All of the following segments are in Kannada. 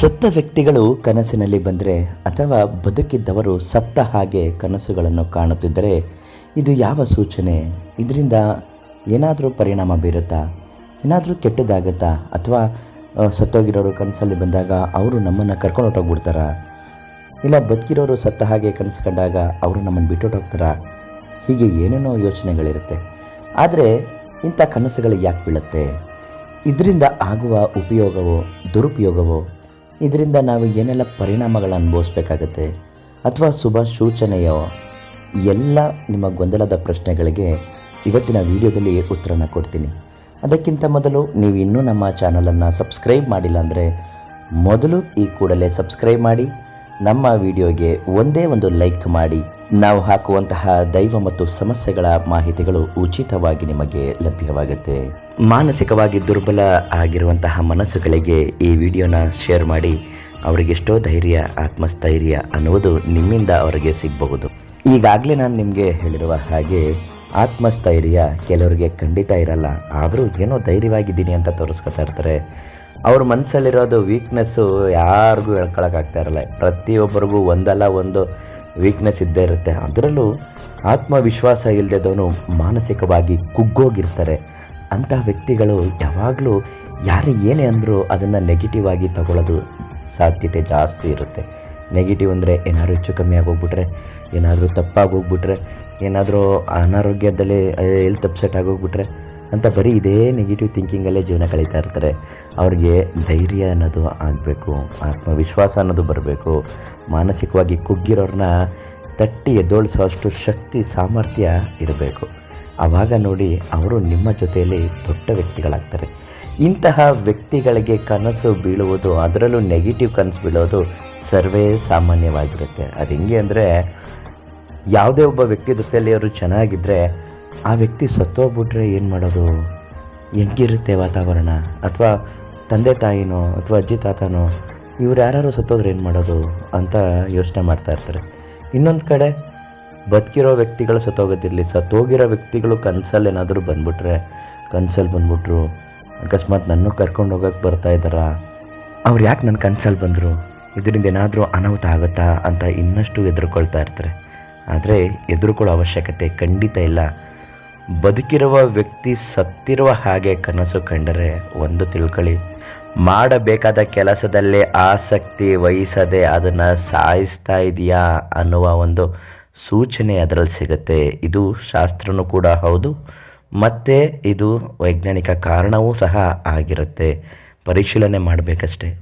ಸತ್ತ ವ್ಯಕ್ತಿಗಳು ಕನಸಿನಲ್ಲಿ ಬಂದರೆ ಅಥವಾ ಬದುಕಿದ್ದವರು ಸತ್ತ ಹಾಗೆ ಕನಸುಗಳನ್ನು ಕಾಣುತ್ತಿದ್ದರೆ ಇದು ಯಾವ ಸೂಚನೆ? ಇದರಿಂದ ಏನಾದರೂ ಪರಿಣಾಮ ಬೀರುತ್ತಾ? ಏನಾದರೂ ಕೆಟ್ಟದಾಗುತ್ತಾ ಅಥವಾ ಸತ್ತೋಗಿರೋರು ಕನಸಲ್ಲಿ ಬಂದಾಗ ಅವರು ನಮ್ಮನ್ನು ಕರ್ಕೊಂಡು ಹೊಟ್ಟೋಗ್ಬಿಡ್ತಾರಾ ಇಲ್ಲ ಬದುಕಿರೋರು ಸತ್ತ ಹಾಗೆ ಕನಸು ಕಂಡಾಗ ಅವರು ನಮ್ಮನ್ನು ಬಿಟ್ಟುಟ್ಟೋಗ್ತಾರಾ ಹೀಗೆ ಏನೇನೋ ಯೋಚನೆಗಳಿರುತ್ತೆ. ಆದರೆ ಇಂಥ ಕನಸುಗಳು ಯಾಕೆ ಬೀಳುತ್ತೆ? ಇದರಿಂದ ಆಗುವ ಉಪಯೋಗವೋ ದುರುಪಯೋಗವೋ ಇದರಿಂದ ನಾವು ಏನೆಲ್ಲ ಪರಿಣಾಮಗಳು ಅನುಭವಿಸ್ಬೇಕಾಗತ್ತೆ? ಅಥವಾ ಶುಭ ಸೂಚನೆಯೋ? ಎಲ್ಲ ನಿಮ್ಮ ಗೊಂದಲದ ಪ್ರಶ್ನೆಗಳಿಗೆ ಇವತ್ತಿನ ವಿಡಿಯೋದಲ್ಲಿ ಉತ್ತರನ ಕೊಡ್ತೀನಿ. ಅದಕ್ಕಿಂತ ಮೊದಲು ನೀವು ಇನ್ನೂ ನಮ್ಮ ಚಾನಲನ್ನು ಸಬ್ಸ್ಕ್ರೈಬ್ ಮಾಡಿಲ್ಲ ಅಂದರೆ ಮೊದಲು ಈ ಕೂಡಲೇ ಸಬ್ಸ್ಕ್ರೈಬ್ ಮಾಡಿ ನಮ್ಮ ವಿಡಿಯೋಗೆ ಒಂದೇ ಒಂದು ಲೈಕ್ ಮಾಡಿ. ನಾವು ಹಾಕುವಂತಹ ದೈವ ಮತ್ತು ಸಮಸ್ಯೆಗಳ ಮಾಹಿತಿಗಳು ಉಚಿತವಾಗಿ ನಿಮಗೆ ಲಭ್ಯವಾಗುತ್ತೆ. ಮಾನಸಿಕವಾಗಿ ದುರ್ಬಲ ಆಗಿರುವಂತಹ ಮನಸ್ಸುಗಳಿಗೆ ಈ ವಿಡಿಯೋನ ಶೇರ್ ಮಾಡಿ. ಅವರಿಗೆಷ್ಟೋ ಧೈರ್ಯ, ಆತ್ಮಸ್ಥೈರ್ಯ ಅನ್ನುವುದು ನಿಮ್ಮಿಂದ ಅವರಿಗೆ ಸಿಗಬಹುದು. ಈಗಾಗಲೇ ನಾನು ನಿಮಗೆ ಹೇಳಿರುವ ಹಾಗೆ ಆತ್ಮಸ್ಥೈರ್ಯ ಕೆಲವರಿಗೆ ಖಂಡಿತ ಇರಲ್ಲ. ಆದರೂ ಏನೋ ಧೈರ್ಯವಾಗಿದ್ದೀನಿ ಅಂತ ತೋರಿಸ್ಕೊತಾ ಇರ್ತಾರೆ. ಅವ್ರ ಮನಸ್ಸಲ್ಲಿರೋದು ವೀಕ್ನೆಸ್ಸು ಯಾರಿಗೂ ಹೇಳ್ಕೊಳಕ್ಕಾಗ್ತಾ ಇರಲ್ಲ ಪ್ರತಿಯೊಬ್ಬರಿಗೂ ಒಂದಲ್ಲ ಒಂದು ವೀಕ್ನೆಸ್ ಇದ್ದೇ ಇರುತ್ತೆ. ಅದರಲ್ಲೂ ಆತ್ಮವಿಶ್ವಾಸ ಇಲ್ಲದವನು ಮಾನಸಿಕವಾಗಿ ಕುಗ್ಗೋಗಿರ್ತಾರೆ. ಅಂತಹ ವ್ಯಕ್ತಿಗಳು ಯಾವಾಗಲೂ ಯಾರು ಏನೇ ಅಂದರೂ ಅದನ್ನು ನೆಗೆಟಿವ್ ಆಗಿ ತಗೊಳ್ಳೋದು ಸಾಧ್ಯತೆ ಜಾಸ್ತಿ ಇರುತ್ತೆ. ನೆಗೆಟಿವ್ ಅಂದರೆ ಏನಾದರೂ ಹೆಚ್ಚು ಕಮ್ಮಿ ಆಗೋಗ್ಬಿಟ್ರೆ, ಏನಾದರೂ ತಪ್ಪಾಗೋಗ್ಬಿಟ್ರೆ, ಏನಾದರೂ ಅನಾರೋಗ್ಯದಲ್ಲಿ ಹೆಲ್ತ್ ಅಪ್ಸೆಟ್ ಆಗೋಗ್ಬಿಟ್ರೆ ಅಂತ ಬರೀ ಇದೇ ನೆಗೆಟಿವ್ ಥಿಂಕಿಂಗಲ್ಲೇ ಜೀವನ ಕಳೀತಾ ಇರ್ತಾರೆ. ಅವ್ರಿಗೆ ಧೈರ್ಯ ಅನ್ನೋದು ಆಗಬೇಕು, ಆತ್ಮವಿಶ್ವಾಸ ಅನ್ನೋದು ಬರಬೇಕು. ಮಾನಸಿಕವಾಗಿ ಕುಗ್ಗಿರೋರನ್ನ ತಟ್ಟಿ ಎದ್ದೋಳಿಸೋಷ್ಟು ಶಕ್ತಿ, ಸಾಮರ್ಥ್ಯ ಇರಬೇಕು. ಆವಾಗ ನೋಡಿ ಅವರು ನಿಮ್ಮ ಜೊತೆಯಲ್ಲಿ ದೊಡ್ಡ ವ್ಯಕ್ತಿಗಳಾಗ್ತಾರೆ. ಇಂತಹ ವ್ಯಕ್ತಿಗಳಿಗೆ ಕನಸು ಬೀಳುವುದು, ಅದರಲ್ಲೂ ನೆಗೆಟಿವ್ ಕನಸು ಬೀಳೋದು ಸರ್ವೇ ಸಾಮಾನ್ಯವಾಗಿರುತ್ತೆ. ಅದು ಹೆಂಗೆ ಅಂದರೆ, ಯಾವುದೇ ಒಬ್ಬ ವ್ಯಕ್ತಿ ಜೊತೆಯಲ್ಲಿ ಅವರು ಚೆನ್ನಾಗಿದ್ದರೆ ಆ ವ್ಯಕ್ತಿ ಸತ್ತೋಗ್ಬಿಟ್ರೆ ಏನು ಮಾಡೋದು? ಹೆಂಗಿರುತ್ತೆ ವಾತಾವರಣ? ಅಥವಾ ತಂದೆ ತಾಯಿನೋ ಅಥವಾ ಅಜ್ಜಿ ತಾತನೋ, ಇವ್ರು ಯಾರು ಸತ್ತೋದ್ರೆ ಏನು ಮಾಡೋದು ಅಂತ ಯೋಚನೆ ಮಾಡ್ತಾ ಇರ್ತಾರೆ. ಇನ್ನೊಂದು ಕಡೆ, ಬದುಕಿರೋ ವ್ಯಕ್ತಿಗಳು ಸತ್ತೋಗೋದಿರಲಿ, ಸತ್ತೋಗಿರೋ ವ್ಯಕ್ತಿಗಳು ಕನಸಲ್ಲಿ ಏನಾದರೂ ಬಂದ್ಬಿಟ್ರೆ ಕನಸಲ್ಲಿ ಬಂದ್ಬಿಟ್ರು, ಅಕಸ್ಮಾತ್ ನನ್ನ ಕರ್ಕೊಂಡು ಹೋಗೋಕ್ಕೆ ಬರ್ತಾ ಇದ್ದಾರಾ? ಅವ್ರು ಯಾಕೆ ನನ್ನ ಕನಸಲ್ಲಿ ಬಂದರು? ಇದರಿಂದ ಏನಾದರೂ ಅನಾಹುತ ಆಗುತ್ತಾ? ಅಂತ ಇನ್ನಷ್ಟು ಎದುರುಕೊಳ್ತಾ ಇರ್ತಾರೆ. ಆದರೆ ಎದುರುಕೊಳ್ಳೋ ಅವಶ್ಯಕತೆ ಖಂಡಿತ ಇಲ್ಲ. ಬದುಕಿರುವ ವ್ಯಕ್ತಿ ಸತ್ತಿರುವ ಹಾಗೆ ಕನಸು ಕಂಡರೆ ಒಂದು ತಿಳ್ಕೊಳ್ಳಿ ಮಾಡಬೇಕಾದ ಕೆಲಸದಲ್ಲಿ ಆಸಕ್ತಿ ವಹಿಸದೆ ಅದನ್ನು ಸಾಯಿಸ್ತಾ ಇದೆಯಾ ಅನ್ನುವ ಒಂದು ಸೂಚನೆ ಅದರಲ್ಲಿ ಸಿಗುತ್ತೆ. ಇದು ಶಾಸ್ತ್ರನೂ ಕೂಡ ಹೌದು. ಮತ್ತು ಇದು ವೈಜ್ಞಾನಿಕ ಕಾರಣವೂ ಸಹ ಆಗಿರುತ್ತೆ. ಪರಿಶೀಲನೆ ಮಾಡಬೇಕಷ್ಟೆ.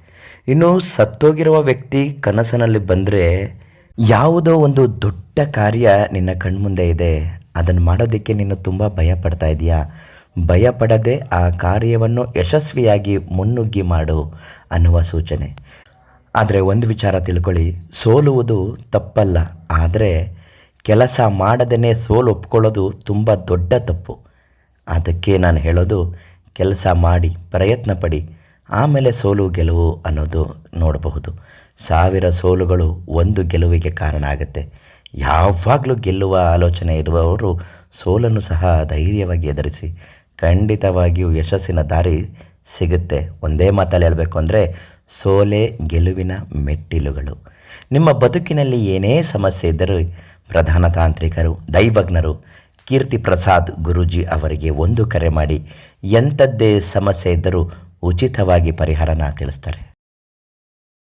ಇನ್ನು ಸತ್ತೋಗಿರುವ ವ್ಯಕ್ತಿ ಕನಸಿನಲ್ಲಿ ಬಂದರೆ ಯಾವುದೋ ಒಂದು ದೊಡ್ಡ ಕಾರ್ಯ ನಿನ್ನ ಕಣ್ಮುಂದೆ ಇದೆ. ಅದನ್ನು ಮಾಡೋದಕ್ಕೆ ನೀನು ತುಂಬ ಭಯ ಪಡ್ತಾ ಇದೆಯಾ? ಭಯ ಪಡದೆ ಆ ಕಾರ್ಯವನ್ನು ಯಶಸ್ವಿಯಾಗಿ ಮುನ್ನುಗ್ಗಿ ಮಾಡು ಅನ್ನುವ ಸೂಚನೆ. ಆದರೆ ಒಂದು ವಿಚಾರ ತಿಳ್ಕೊಳ್ಳಿ, ಸೋಲುವುದು ತಪ್ಪಲ್ಲ, ಆದರೆ ಕೆಲಸ ಮಾಡದೇ ಸೋಲು ಒಪ್ಕೊಳ್ಳೋದು ತುಂಬ ದೊಡ್ಡ ತಪ್ಪು. ಅದಕ್ಕೆ ನಾನು ಹೇಳೋದು, ಕೆಲಸ ಮಾಡಿ, ಪ್ರಯತ್ನ ಪಡಿ, ಆಮೇಲೆ ಸೋಲು ಗೆಲುವು ಅನ್ನೋದು ನೋಡಬಹುದು. ಸಾವಿರ ಸೋಲುಗಳು ಒಂದು ಗೆಲುವಿಗೆ ಕಾರಣ ಆಗುತ್ತೆ. ಯಾವಾಗಲೂ ಗೆಲ್ಲುವ ಆಲೋಚನೆ ಇರುವವರು ಸೋಲನ್ನು ಸಹ ಧೈರ್ಯವಾಗಿ ಎದುರಿಸಿ ಖಂಡಿತವಾಗಿಯೂ ಯಶಸ್ಸಿನ ದಾರಿ ಸಿಗುತ್ತೆ. ಒಂದೇ ಮಾತಲ್ಲಿ ಹೇಳಬೇಕು ಅಂದರೆ ಸೋಲೆ ಗೆಲುವಿನ ಮೆಟ್ಟಿಲುಗಳು. ನಿಮ್ಮ ಬದುಕಿನಲ್ಲಿ ಏನೇ ಸಮಸ್ಯೆ ಇದ್ದರೂ ಪ್ರಧಾನ ತಾಂತ್ರಿಕರು, ದೈವಜ್ಞರು, ಕೀರ್ತಿ ಪ್ರಸಾದ್ ಗುರೂಜಿ ಅವರಿಗೆ ಒಂದು ಕರೆ ಮಾಡಿ, ಎಂಥದ್ದೇ ಸಮಸ್ಯೆ ಇದ್ದರೂ ಉಚಿತವಾಗಿ ಪರಿಹಾರನ ತಿಳಿಸ್ತಾರೆ.